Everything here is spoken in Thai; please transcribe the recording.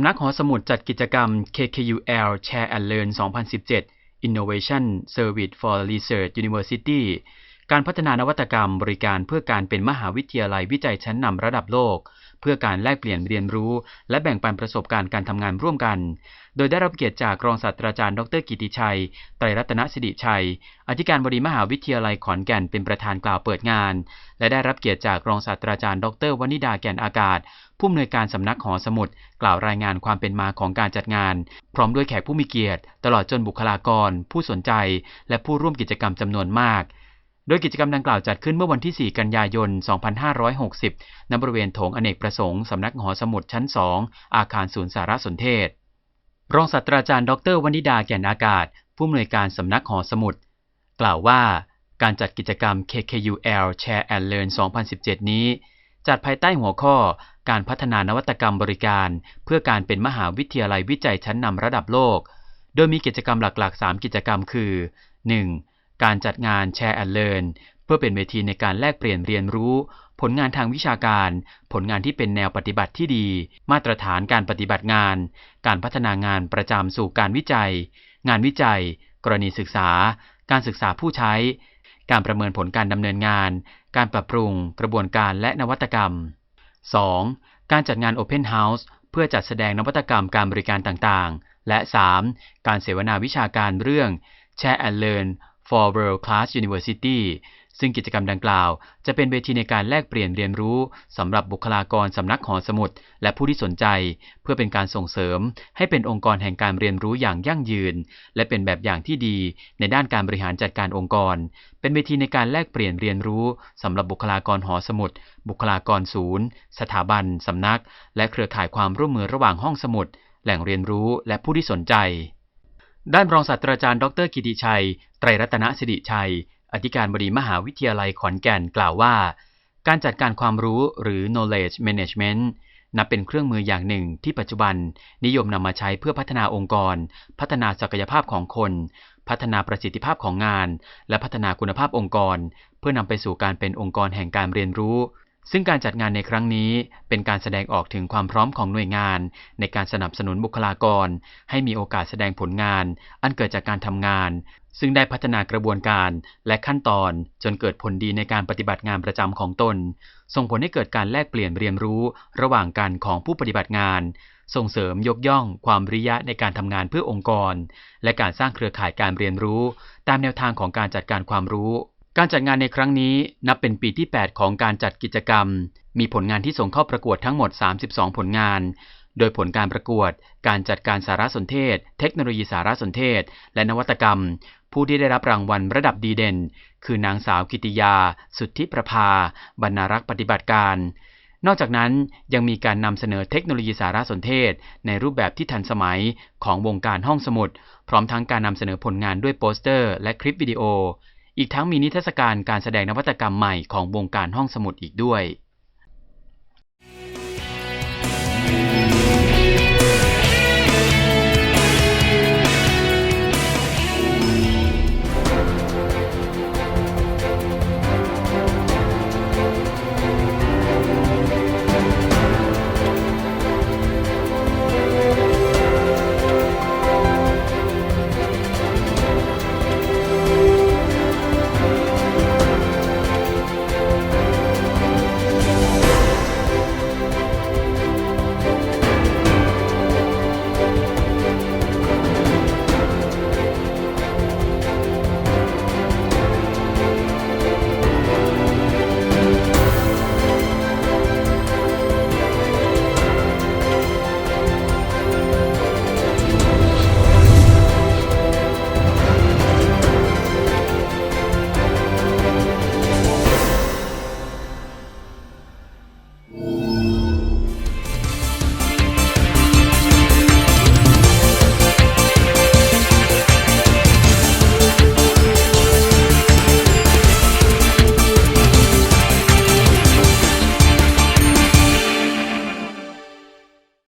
ำนักหอสมุดจัดกิจกรรม KKUL Share and Learn 2017 Innovation Service for Research University การพัฒนานวัตกรรมบริการเพื่อการเป็นมหาวิทยาลัยวิจัยชั้นนำระดับโลก พื่อการแลกเปลี่ยนเรียนรู้ และแบ่งปันประสบการณ์การทำงานร่วมกัน โดยได้รับเกียรติจากรองศาสตราจารย์ดรกิติชัย ไตรรัตนสิริชัย อธิการบดีมหาวิทยาลัยขอนแก่นเป็นประธานกล่าวเปิดงาน และได้รับเกียรติจากรองศาสตราจารย์ ดรวนิดาแก่นอากาศ ผู้อำนวยการสำนักหอสมุดกล่าวรายงานความเป็นมาของการจัดงาน พร้อมด้วยแขกผู้มีเกียรติ ตลอดจนบุคลากร ผู้สนใจ และผู้ร่วมกิจกรรมจำนวนมาก โดยกิจกรรมดังกล่าวจัดขึ้นเมื่อวันที่ 4 กันยายน 2560 ณ บริเวณโถงอเนกประสงค์ สำนักหอสมุดชั้น 2 อาคารศูนย์สารสนเทศ รองศาสตราจารย์ ดรวนิดาแก่นอากาศ ผู้อำนวยการสำนักหอสมุด กล่าวว่าการจัดกิจกรรม KKUL Share and Learn 2017 นี้ จัดภายใต้หัวข้อการพัฒนานวัตกรรมบริการ เพื่อการเป็นมหาวิทยาลัยวิจัยชั้นนำระดับโลก โดยมีกิจกรรมหลักๆ 3 กิจกรรมคือ 1. การจัดงาน Share and Learn เพื่อเป็นเวทีในการแลกเปลี่ยนเรียนรู้ ผลงานทางวิชาการ ผลงานที่เป็นแนวปฏิบัติที่ดี มาตรฐานการปฏิบัติงาน การพัฒนางานประจำสู่การวิจัย งานวิจัย กรณีศึกษา การศึกษาผู้ใช้ การประเมินผลการดำเนินงาน การปรับปรุง กระบวนการและนวัตกรรม 2. การจัดงาน Open House เพื่อจัดแสดงนวัตกรรมการบริการต่างๆ และ 3. การเสวนาวิชาการเรื่อง Share and Learn for World Class University ซึ่งกิจกรรมดังกล่าว จะเป็นเวทีในการแลกเปลี่ยนเรียนรู้สำหรับบุคลากรสำนักหอสมุด และผู้ที่สนใจ เพื่อเป็นการส่งเสริม ให้เป็นองค์กรแห่งการเรียนรู้อย่างยั่งยืน และเป็นแบบอย่างที่ดี ในด้านการบริหารจัดการองค์กร เป็นเวทีในการแลกเปลี่ยนเรียนรู้สำหรับบุคลากรหอสมุด บุคลากรศูนย์ สถาบันสำนัก และเครือข่ายความร่วมมือระหว่างห้องสมุด แหล่งเรียนรู้และผู้ที่สนใจ ด้านรองศาสตราจารย์ดรกิติชัย ไตรรัตนสิริชัย อธิการบดีมหาวิทยาลัยขอนแก่นกล่าวว่า การจัดการความรู้หรือ knowledge management นับเป็นเครื่องมืออย่างหนึ่งที่ปัจจุบันนิยมนำมาใช้เพื่อพัฒนาองค์กร พัฒนาศักยภาพของคน พัฒนาประสิทธิภาพของงาน และพัฒนาคุณภาพองค์กร เพื่อนำไปสู่การเป็นองค์กรแห่งการเรียนรู้ ซึ่งการจัดงานในครั้งนี้เป็นการแสดงออกถึงความพร้อมของหน่วยงาน ในการสนับสนุนบุคลากร ให้มีโอกาสแสดงผลงาน อันเกิดจากการทำงาน ซึ่งได้พัฒนากระบวนการและขั้นตอน จนเกิดผลดีในการปฏิบัติงานประจำของตน ส่งผลให้เกิดการแลกเปลี่ยนเรียนรู้ ระหว่างกันของผู้ปฏิบัติงาน ส่งเสริมยกย่อง ความริยะในการทำงานเพื่อองค์กร และการสร้างเครือข่ายการเรียนรู้ ตามแนวทางของการจัดการความรู้ การจัดงานในครั้งนี้นับเป็นปีที่ 8 ของการจัดกิจกรรม มีผลงานที่ส่งเข้าประกวดทั้งหมด 32 ผลงาน โดยผลการประกวด การจัดการสารสนเทศ เทคโนโลยีสารสนเทศ และนวัตกรรม ผู้ที่ได้รับรางวัลระดับดีเด่น คือนางสาวกิติยา สุทธิประภา บรรณารักษ์ปฏิบัติการ นอกจากนั้นยังมีการนำเสนอเทคโนโลยีสารสนเทศ ในรูปแบบที่ทันสมัยของวงการห้องสมุด พร้อมทั้งการนำเสนอผลงานด้วยโปสเตอร์ และคลิปวิดีโอ อีกทั้งมีนิทรรศการการแสดงนวัตกรรมใหม่ของวงการห้องสมุดอีกด้วย